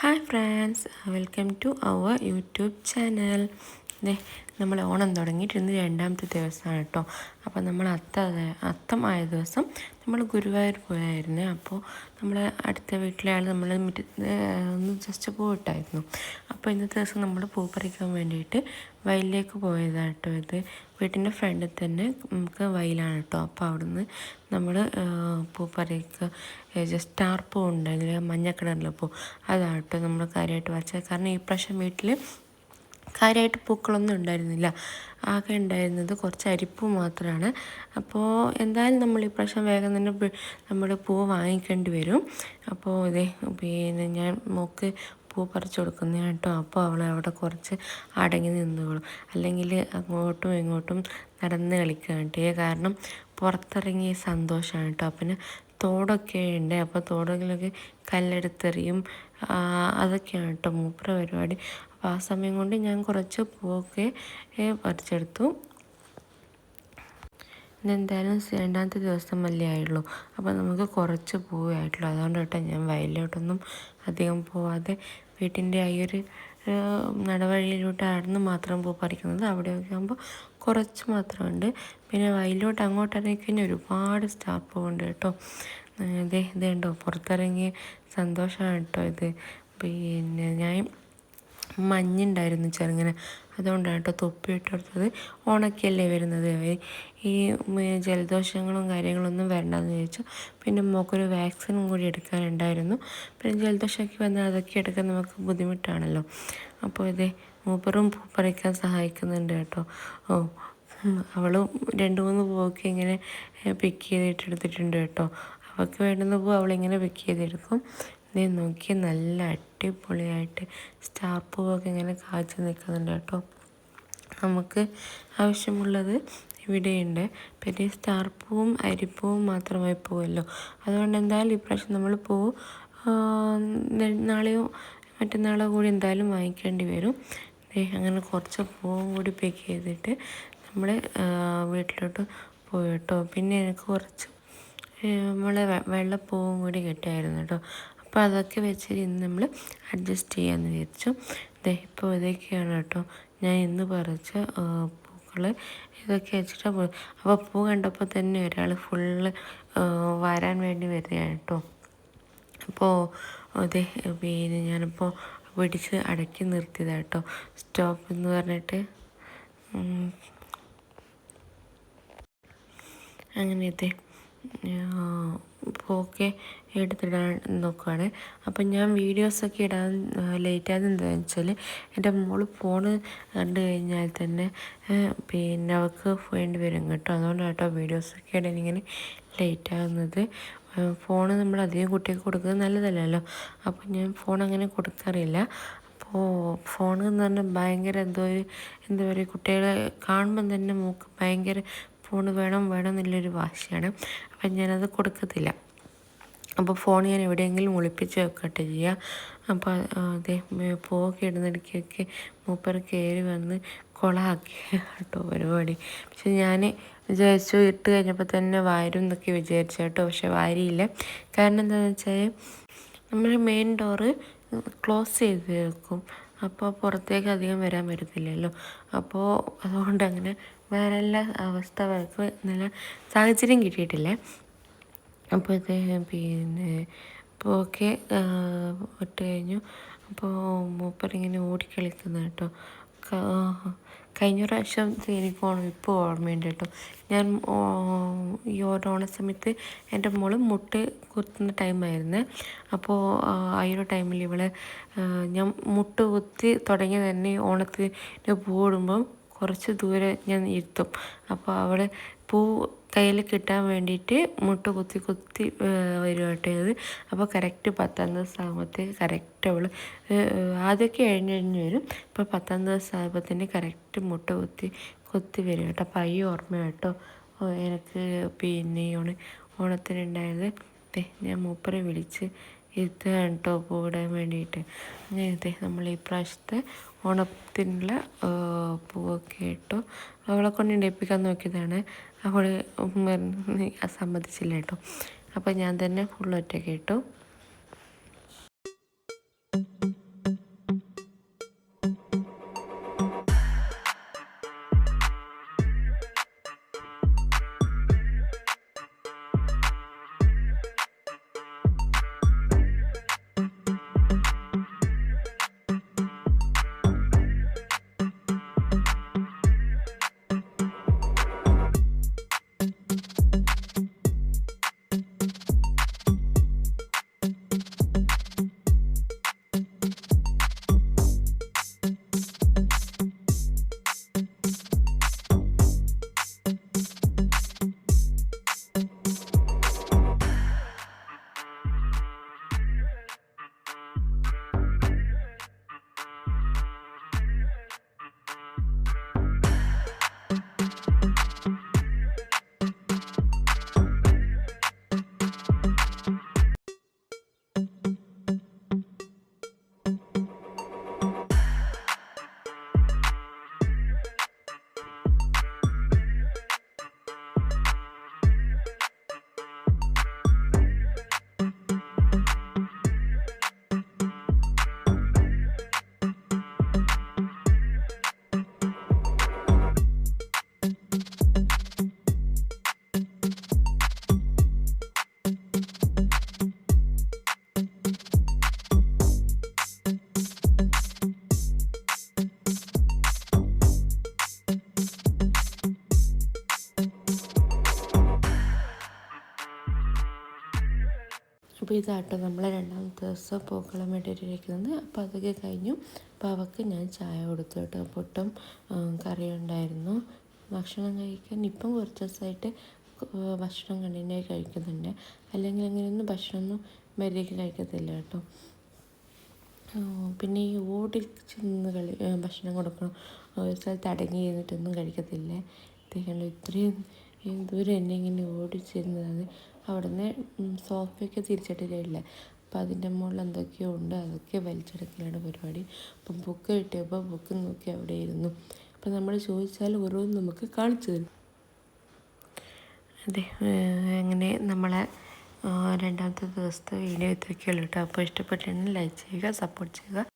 Hi friends welcome to our YouTube channel അതെ നമ്മൾ ഓണം തുടങ്ങിയിട്ട് രണ്ടാമത്തെ ദിവസമാണ് കേട്ടോ അപ്പോൾ നമ്മൾ അത്ത അത്തമായ ദിവസം നമ്മൾ ഗുരുവായൂർ പോയായിരുന്നു അപ്പോൾ നമ്മൾ അടുത്ത വീട്ടിലെ ആൾ നമ്മൾ ഒന്ന് ജസ്റ്റ് പോയിട്ടായിരുന്നു. അപ്പോൾ ഇന്നത്തെ ദിവസം നമ്മൾ പൂ പറിക്കാൻ വേണ്ടിയിട്ട് വയലിലേക്ക് പോയതാട്ടോ ഇത്. വീട്ടിന്റെ ഫ്രണ്ടിൽ തന്നെ നമുക്ക് വയലാണ് കേട്ടോ. അപ്പോൾ അവിടുന്ന് നമ്മൾ പൂ പറിക്കുക ജസ്റ്റ് സ്റ്റാർ പൂ ഉണ്ടായിരുന്നില്ല മഞ്ഞ കളറിലെ പൂ അതാണ് കേട്ടോ നമ്മൾ കാര്യമായിട്ട് വച്ചത് കാരണം ഈ പ്രാവശ്യം വീട്ടിൽ കാര്യമായിട്ട് പൂക്കളൊന്നും ഉണ്ടായിരുന്നില്ല. ആകെ ഉണ്ടായിരുന്നത് കുറച്ച് അരിപ്പ് മാത്രമാണ് അപ്പോൾ എന്തായാലും നമ്മൾ ഈ പ്രാവശ്യം വേഗം തന്നെ നമ്മൾ പൂ വാങ്ങിക്കേണ്ടി വരും. അപ്പോൾ ഇതേ പിന്നെ ഞാൻ മോക്ക് പൂ പറിച്ചു കൊടുക്കുന്ന കേട്ടോ. അപ്പോൾ അവൾ അവിടെ കുറച്ച് അടങ്ങി നിന്നോളും. അല്ലെങ്കിൽ അങ്ങോട്ടും ഇങ്ങോട്ടും നടന്ന് കളിക്കുക കേട്ടോ കാരണം പുറത്തിറങ്ങിയ സന്തോഷമാണ് കേട്ടോ. പിന്നെ തോടൊക്കെ ഉണ്ട്. അപ്പോൾ തോടുകളിലൊക്കെ കല്ലെടുത്തെറിയും അതൊക്കെയാണ് കേട്ടോ. മൂപ്പര പരിപാടി. ആ സമയം കൊണ്ട് ഞാൻ കുറച്ച് പൂവൊക്കെ പറിച്ചെടുത്തു. ഇന്നെന്തായാലും രണ്ടാമത്തെ ദിവസം അല്ലേ ആയുള്ളൂ. അപ്പോൾ നമുക്ക് കുറച്ച് പൂവേ ആയിട്ടുള്ളൂ. അതുകൊണ്ട് കേട്ടോ ഞാൻ വയലിലോട്ടൊന്നും അധികം പോവാതെ വീട്ടിന്റെ ആ ഒരു നടവഴിയിലോട്ട് ആടുന്ന് മാത്രം പൂ പറിക്കുന്നത്. അവിടെയൊക്കെ ആകുമ്പോൾ കുറച്ച് മാത്രമുണ്ട്. പിന്നെ വയലിലോട്ട് അങ്ങോട്ടിറങ്ങി കഴിഞ്ഞാൽ ഒരുപാട് സ്റ്റാഫ് ഉണ്ട് കേട്ടോ. ഇതേ ഇതുണ്ടോ പുറത്തിറങ്ങി സന്തോഷമാണ് കേട്ടോ ഇത്. പിന്നെ ഞാൻ മഞ്ഞുണ്ടായിരുന്നു ചെറുങ്ങനെ. അതുകൊണ്ടാണ് കേട്ടോ തൊപ്പി ഇട്ടെടുത്തത് ഉണക്കിയല്ലേ വരുന്നത് ഈ ജലദോഷങ്ങളും കാര്യങ്ങളൊന്നും വരണ്ടെന്ന് ചോദിച്ചു പിന്നെ മോക്കൊരു വാക്സിനും കൂടി എടുക്കാനുണ്ടായിരുന്നു. പിന്നെ ജലദോഷമൊക്കെ വന്നാൽ അതൊക്കെ എടുക്കാൻ നമുക്ക് ബുദ്ധിമുട്ടാണല്ലോ. അപ്പോൾ ഇത് മൂപ്പറും പൂപ്പറയ്ക്കാൻ സഹായിക്കുന്നുണ്ട് കേട്ടോ. ഓ അവളും രണ്ട് മൂന്ന് പൂവൊക്കെ ഇങ്ങനെ പിക്ക് ചെയ്തിട്ട് എടുത്തിട്ടുണ്ട് കേട്ടോ. അവൾക്ക് വേണ്ടുന്ന പൂ അവളിങ്ങനെ പിക്ക് ചെയ്തെടുക്കും. നീ നോക്കി നല്ല അടിപൊളിയായിട്ട് സ്റ്റാർ പൂവൊക്കെ ഇങ്ങനെ കാച്ചു നിൽക്കുന്നുണ്ട് കേട്ടോ. നമുക്ക് ആവശ്യമുള്ളത് ഇവിടെയുണ്ട്. പിന്നെ സ്റ്റാർ പൂവും അരിപ്പൂവും മാത്രമായി പോവല്ലോ. അതുകൊണ്ട് എന്തായാലും ഇപ്രാവശ്യം നമ്മൾ പൂ നാളെയോ മറ്റന്നാളോ കൂടി എന്തായാലും വാങ്ങിക്കേണ്ടി വരും. അങ്ങനെ കുറച്ച് പൂവും കൂടി പിക്ക് ചെയ്തിട്ട് നമ്മൾ വീട്ടിലോട്ട് പോയി കേട്ടോ. പിന്നെ എനിക്ക് കുറച്ച് നമ്മളെ വെള്ളപ്പൂവും കൂടി കിട്ടായിരുന്നു കേട്ടോ. അപ്പോൾ അതൊക്കെ വെച്ചിട്ട് ഇന്ന് നമ്മൾ അഡ്ജസ്റ്റ് ചെയ്യാമെന്ന് വിചാരിച്ചു. ദേ ഇപ്പോൾ ഇതൊക്കെയാണ് കേട്ടോ ഞാൻ ഇന്ന് പറിച്ച പൂക്കൾ ഇതൊക്കെ വെച്ചിട്ടാണ് പോ അപ്പോൾ പൂ കണ്ടപ്പോൾ തന്നെ ഒരാൾ ഫുള്ള് വരാൻ വേണ്ടി വരികയാണ് കേട്ടോ. അപ്പോൾ അതെ പിന്നെ ഞാനിപ്പോൾ പിടിച്ച് അടക്കി നിർത്തിയതാണ് കേട്ടോ. സ്റ്റോപ്പ് എന്ന് പറഞ്ഞിട്ട്. അങ്ങനെ ഓക്കെ എടുത്തിടാൻ നോക്കുകയാണ് അപ്പം ഞാൻ വീഡിയോസൊക്കെ ഇടാൻ ലേറ്റ് ആയത് എന്താണെന്ന് വെച്ചാൽ എന്റെ മോൾ ഫോണ് കണ്ടു കഴിഞ്ഞാൽ തന്നെ പിന്നെ അവൾക്ക് വേണ്ടി വരും കേട്ടോ. അതുകൊണ്ട് കേട്ടോ വീഡിയോസൊക്കെ ഇടാൻ ഇങ്ങനെ ലേറ്റ് ആകുന്നത് ഫോണ് നമ്മൾ അധികം കുട്ടികൾക്ക് കൊടുക്കുന്നത് നല്ലതല്ലല്ലോ. അപ്പോൾ ഞാൻ ഫോൺ അങ്ങനെ കൊടുക്കാറില്ല. അപ്പോൾ ഫോൺ എന്ന് പറഞ്ഞാൽ ഭയങ്കര എന്തോ ഒരു എന്താ പറയുക കുട്ടികളെ കാണുമ്പം തന്നെ മൂക്ക് ഭയങ്കര ഫോൺ വേണം വേണം എന്നുള്ളൊരു വാശിയാണ്. അപ്പം ഞാനത് കൊടുക്കത്തില്ല. അപ്പോൾ ഫോൺ ഞാൻ എവിടെയെങ്കിലും ഒളിപ്പിച്ച് വെക്കട്ടെ ചെയ്യുക അപ്പോൾ അതെ പോകെ ഇടുന്നിടയ്ക്കൊക്കെ മൂപ്പർ കയറി വന്ന് കൊളാക്കി. കേട്ടോ പരിപാടി. പക്ഷെ ഞാൻ വിചാരിച്ചു ഇട്ട് കഴിഞ്ഞപ്പോൾ തന്നെ വാരും എന്നൊക്കെ വിചാരിച്ചു കേട്ടോ. പക്ഷെ വാരിയില്ല. കാരണം എന്താണെന്ന് വെച്ചാൽ നമ്മൾ മെയിൻ ഡോറ് ക്ലോസ് ചെയ്ത് വെക്കും. അപ്പോൾ പുറത്തേക്ക് അധികം വരാൻ പറ്റത്തില്ലല്ലോ. അപ്പോൾ അതുകൊണ്ട് അങ്ങനെ വേറെ എല്ലാ അവസ്ഥ അവർക്ക് നല്ല സാഹചര്യം കിട്ടിയിട്ടില്ലേ. അപ്പോൾ ഇത് പിന്നെ ഇപ്പോൾ ഓക്കെ ഇട്ട് കഴിഞ്ഞു. അപ്പോൾ മൂപ്പറിങ്ങനെ ഓടിക്കളിക്കുന്ന കേട്ടോ. കഴിഞ്ഞ പ്രാവശ്യം എനിക്ക് ഓണം ഇപ്പോൾ ഓർമ്മയുണ്ട് കേട്ടോ. ഞാൻ ഈ ഓണ സമയത്ത് എന്റെ മോൾ മുട്ട് കുത്തുന്ന ടൈമായിരുന്നു. അപ്പോൾ ആ ഒരു ടൈമിൽ ഇവൾ ഞാൻ മുട്ട് കുത്തി തുടങ്ങി തന്നെ ഓണത്തിന് പൂടുമ്പം കുറച്ച് ദൂരെ ഞാൻ ഇരുത്തും. അപ്പോൾ അവൾ പൂ കയ്യിൽ കിട്ടാൻ വേണ്ടിയിട്ട് മുട്ട കുത്തി കുത്തി വരും കേട്ടോ ഇത്. അപ്പോൾ കറക്റ്റ് പത്താം ദിവസം ആകുമ്പോഴത്തേക്ക് കറക്റ്റ് അവൾ ആദ്യമൊക്കെ എഴുന്നഴിഞ്ഞ് വരും. ഇപ്പോൾ പത്താം ദിവസം ആകുമ്പോഴത്തേന് കറക്റ്റ് മുട്ട കുത്തി കുത്തി വരും കേട്ടോ. അപ്പോൾ ഈ ഓർമ്മ കേട്ടോ. എനിക്ക് പിന്നെ ഓണ ഓണത്തിനുണ്ടായത്. ഞാൻ മൂപ്പരെ വിളിച്ച് ഇരുത്തുകയാണ് കേട്ടോ പൂവിടാൻ വേണ്ടിയിട്ട്. ഇത് നമ്മൾ ഈ പ്രാവശ്യത്തെ ഓണത്തിനുള്ള പൂവൊക്കെ ഇട്ടു. അവളെ കൊണ്ട് ഇടിപ്പിക്കാൻ നോക്കിയതാണ്. അവൾ സമ്മതിച്ചില്ല കേട്ടോ. അപ്പോൾ ഞാൻ തന്നെ ഫുൾ ഒറ്റ ഇട്ടു. അപ്പോൾ ഇതാട്ടോ നമ്മളെ രണ്ടാമത്തെ ദിവസം പൂക്കളം വേണ്ടിയിട്ടിരിക്കുന്നത് അപ്പോൾ അതൊക്കെ കഴിഞ്ഞു. അപ്പോൾ അവൾക്ക് ഞാൻ ചായ കൊടുത്തു കേട്ടോ. പൊട്ടും കറി ഉണ്ടായിരുന്നു. ഭക്ഷണം കഴിക്കാൻ ഇപ്പം കുറച്ച് ദിവസമായിട്ട് ഭക്ഷണം കണ്ടിന്യൂ കഴിക്കുന്നുണ്ട്. അല്ലെങ്കിൽ അങ്ങനെയൊന്നും ഭക്ഷണമൊന്നും മര്യാദയ്ക്ക് കഴിക്കത്തില്ല കേട്ടോ. പിന്നെ ഈ ഓടി ചെന്ന് കളി ഭക്ഷണം കൊടുക്കണം. ഒരു സ്ഥലത്ത് അടങ്ങി ഇരുന്നിട്ടൊന്നും കഴിക്കത്തില്ല. ഇത്രയും ദൂരം എന്നെ ഇങ്ങനെ ഓടിച്ചിരുന്നത് അവിടുന്ന് സോഫയൊക്കെ തിരിച്ചിട്ടില്ല അപ്പം അതിന്റെ മുകളിൽ എന്തൊക്കെയോ ഉണ്ട്. അതൊക്കെ വലിച്ചെടുക്കലാണ് പരിപാടി. അപ്പം ബുക്ക് കിട്ടിയപ്പോൾ ബുക്ക് നോക്കി അവിടെ ഇരുന്നു അപ്പം നമ്മൾ ചോദിച്ചാൽ ഓരോന്നും നമുക്ക് കാണിച്ചു തരും. അതെ അങ്ങനെ നമ്മളെ രണ്ടാമത്തെ ദിവസത്തെ വീഡിയോ ഇത്രയൊക്കെയുള്ളൂ കേട്ടോ. അപ്പോൾ ഇഷ്ടപ്പെട്ടിട്ടുണ്ടെങ്കിൽ ലൈക്ക് ചെയ്യുക സപ്പോർട്ട് ചെയ്യുക.